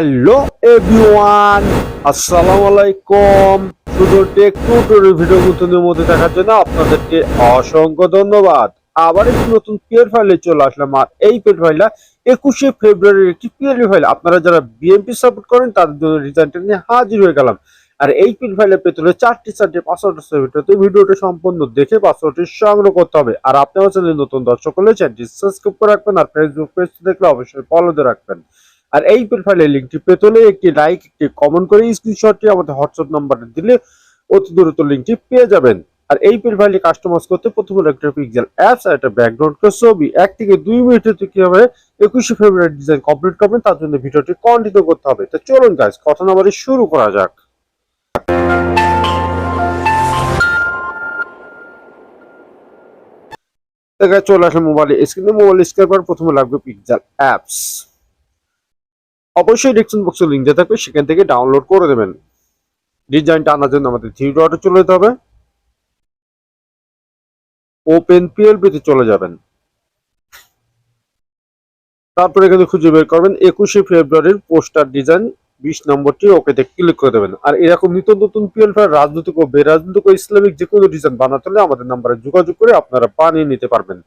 Hello everyone আসসালামু আলাইকুম শুধু টেক টুটোরিয়াল ভিডিও নতুনের মধ্যে দেখার জন্য আপনাদেরকে অসংখ্য ধন্যবাদ। আবার একটি নতুন পিএল ফাইলে চলে আসলাম। আর এই পিএল ফাইলটা একুশে ফেব্রুয়ারির একটি পিএল ফাইল আপনারা যারা বিএমপি সাপোর্ট করেন, তাদের জন্য রিজাল্টটা নিয়ে হাজির হয়ে গেলাম। আর এই পিএল ফাইলে পেতে হলে চারটি চারটি পাসওয়ার্ড আছে। ভিডিওতে ভিডিওটা সম্পূর্ণ দেখে পাসওয়ার্ডটি সংগ্রহ করতে হবে। আর আপনি আমার চ্যানেলে নতুন দর্শক হলে চ্যানেলটি সাবস্ক্রাইব করে রাখবেন। আর ফেসবুক পেজ দেখলে অবশ্যই ফলো দিয়ে রাখবেন। আর এই প্রোফাইলের লিঙ্কটি পেতে হলে একটি লাইক একটি কমেন্ট করে স্ক্রিনশটটি আমাদের হোয়াটসঅ্যাপ নাম্বারে দিলে অতি দ্রুত লিঙ্কটি পেয়ে যাবেন। আর এই প্রোফাইলে কাস্টমাইজ করতে প্রথমে একটা পিক্সেল অ্যাপস আর একটা ব্যাকগ্রাউন্ড ছবি। এক থেকে দুই মিনিটে কীভাবে একুশে ফেব্রুয়ারি ডিজাইন কমপ্লিট করবেন, তার জন্য ভিডিওটি কন্টিনিউ করতে হবে। তো চলুন গাইজ কথা না বলে শুরু করা যাক। চলে আসলে মোবাইল স্ক্রিনে মোবাইল স্ক্রিন পর প্রথমে লাগবে পিক্সেল অ্যাপস অবশ্যই ডিসক্রিপশন বক্সে লিঙ্ক দেওয়া থাকবে, সেখান থেকে ডাউনলোড করে দেবেন। ডিজাইনটা আনার জন্য আমাদের থ্রি ডটে চলে যেতে হবে। ওপেন পিএলপিতে চলে যাবেন। তারপরে এখানে খুঁজে বের করবেন, একুশে ফেব্রুয়ারির পোস্টার ডিজাইন বিশ নম্বরটি ওকেতে ক্লিক করে দেবেন। আর এরকম নিত্য নতুন পিএল রাজনৈতিক ও বেরাজনৈতিক ও ইসলামিক যে কোনো ডিজাইন বানাতে হলে আমাদের নাম্বারে যোগাযোগ করে আপনারা বানিয়ে নিতে পারবেন।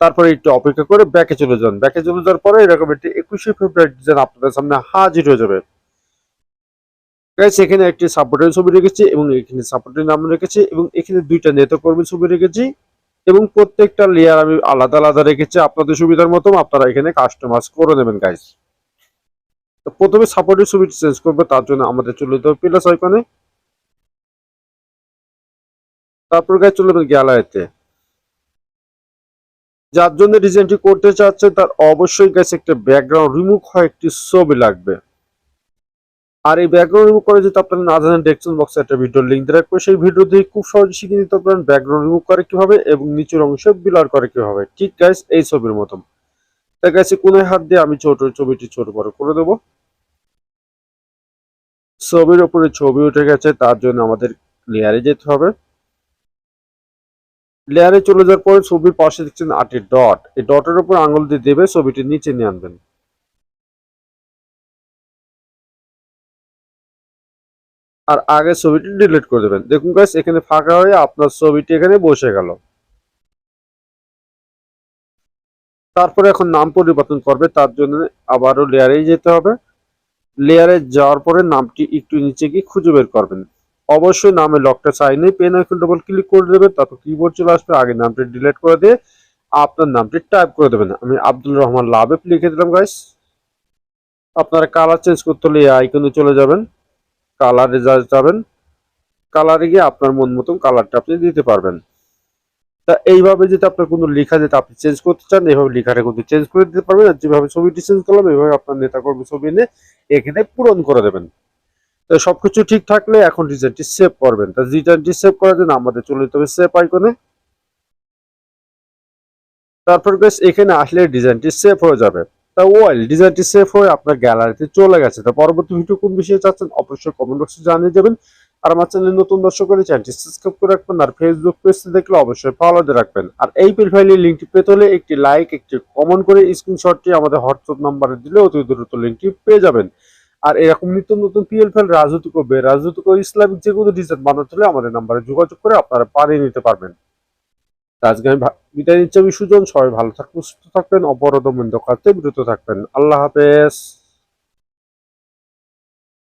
তারপরে একটু অপেক্ষা করে ব্যাকে চলে যান। ব্যাকে চলে যাওয়ার পরে এরকম একটি একুশে ফেব্রুয়ারি ডিজাইন আপনাদের সামনে হাজির হয়ে যাবে। এখানে একটি সাপোর্টের ছবি রেখেছি এবং এখানে সাপোর্টের নাম রেখেছি এবং এখানে দুইটা নেতাকর্মীর ছবি রেখেছি এবং প্রত্যেকটা লেয়ার আমি আলাদা আলাদা রেখেছি। আপনাদের সুবিধার মতো আপনারা এখানে কাস্টমাইজ করে নেবেন গাইজ প্রথমে সাপোর্টের ছবিটি চেঞ্জ করবে, তার জন্য আমাদের চলে যেতে হবে প্লাস আইকনে তারপর গাইস চলে যাবেন গ্যালারিতে। যার জন্য ডিজাইনটি করতে চাচ্ছে, তার অবশ্যই গাইস একটা ব্যাকগ্রাউন্ড রিমুভ হয় একটি ছবি লাগবে। আর এই ব্যাকগ্রাউন্ড রিমুভ করে যদি আপনারা না জানেন ডেসক্রিপশন বক্সে একটা ভিডিও লিংক দিয়ে রাখব। সেই ভিডিও দিয়ে খুব সহজে শিখে নিতে পারেন ব্যাকগ্রাউন্ড রিমুভ করে কীভাবে এবং নিচের অংশে বিলার করে কীভাবে। ঠিক গাইস এই ছবির মতন। তাই গাইস কোনায় হাত দিয়ে আমি ছোট ছবিটি ছোট বড় করে দেবো। ছবির উপরে ছবি উঠে গেছে, তার জন্য আমাদের লেয়ারে যেতে হবে। লেয়ারে চলে যাওয়ার পরে ছবির পাশে দেখছেন আটের ডট। এই ডটের উপর আঙুল দিয়ে দেবে, ছবিটি নিচে নিয়ে আনবেন। আর আগে ছবিটি ডিলিট করে দেবেন। দেখুন গাইস এখানে ফাঁকা হয়ে আপনার ছবিটি এখানে বসে গেল। তারপরে এখন নাম পরিবর্তন করবে, তার জন্য আবারও লেয়ারেই যেতে হবে। লেয়ারে যাওয়ার পরে নামটি একটু নিচে গিয়ে খুঁজে বের করবেন। অবশ্যই নামে লকটা চাইনি পেন আইকন ডবল ক্লিক করে দেবেন, তারপর কিবোর্ড চলে আসবে, আগে নামটি ডিলিট করে দিয়ে আপনার নামটি টাইপ করে দেবেন। আমি আব্দুল রহমান লাভেপ লিখে দিলাম গাইস আপনারা কালার চেঞ্জ করতে হলে এই আইকনে চলে যাবেন কালারে যা যাবেন কালারে গিয়ে আপনার মন মতন কালারটা আপনি দিতে পারবেন। তা এইভাবে যদি আপনার কোনো লেখা যেটা আপনি চেঞ্জ করতে চান, এইভাবে লেখাটা কিন্তু চেঞ্জ করে দিতে পারবেন, আর যেভাবে ছবিটি চেঞ্জ করলাম, এইভাবে আপনার নেতা কর্মী ছবি এনে এখানে পূরণ করে দেবেন। তো সবকিছু ঠিক থাকলে এখন ডিজাইনটি সেভ করবেন। তা ডিজাইনটি সেভ করার জন্য আমাদের চলে যেতে হবে সেভ আইকনে তারপর বেশ এখানে আসলে ডিজাইনটি সেভ হয়ে যাবে। তা ওয়েল ডিজাইনটি সেভ হয়ে আপনার গ্যালারিতে চলে গেছে। তা পরবর্তী ভিডিও কোন বিষয়ে চাচ্ছেন অবশ্যই কমেন্ট বক্সে জানিয়ে যাবেন আর আমার চ্যানেলে নতুন দর্শক হলে চ্যানেলটি সাবস্ক্রাইব করে রাখবেন আর ফেসবুক পেজটি দেখলে অবশ্যই ফলো দিয়ে রাখবেন। আর এই প্রোফাইলের লিঙ্কটি পেতে হলে একটি লাইক একটি কমেন্ট করে স্ক্রিনশটটি আমাদের হোয়াটসঅ্যাপ নাম্বারে দিলে অতি দ্রুত লিঙ্কটি পেয়ে যাবেন। আর এরকম নিত্য নতুন পিএল ফেল রাজনৈতিক ও বেরাজনৈতিক ও ইসলামিক যে কোনো ডিজাইন বানাতে হলে আমাদের নাম্বারে যোগাযোগ করে আপনারা পানিয়ে নিতে পারবেন। আজকে আমি বিদায় নিচ্ছি আমি সুজন। সবাই ভালো থাকবেন সুস্থ থাকবেন অপরাধ বিরত থাকবেন। আল্লাহ হাফেজ।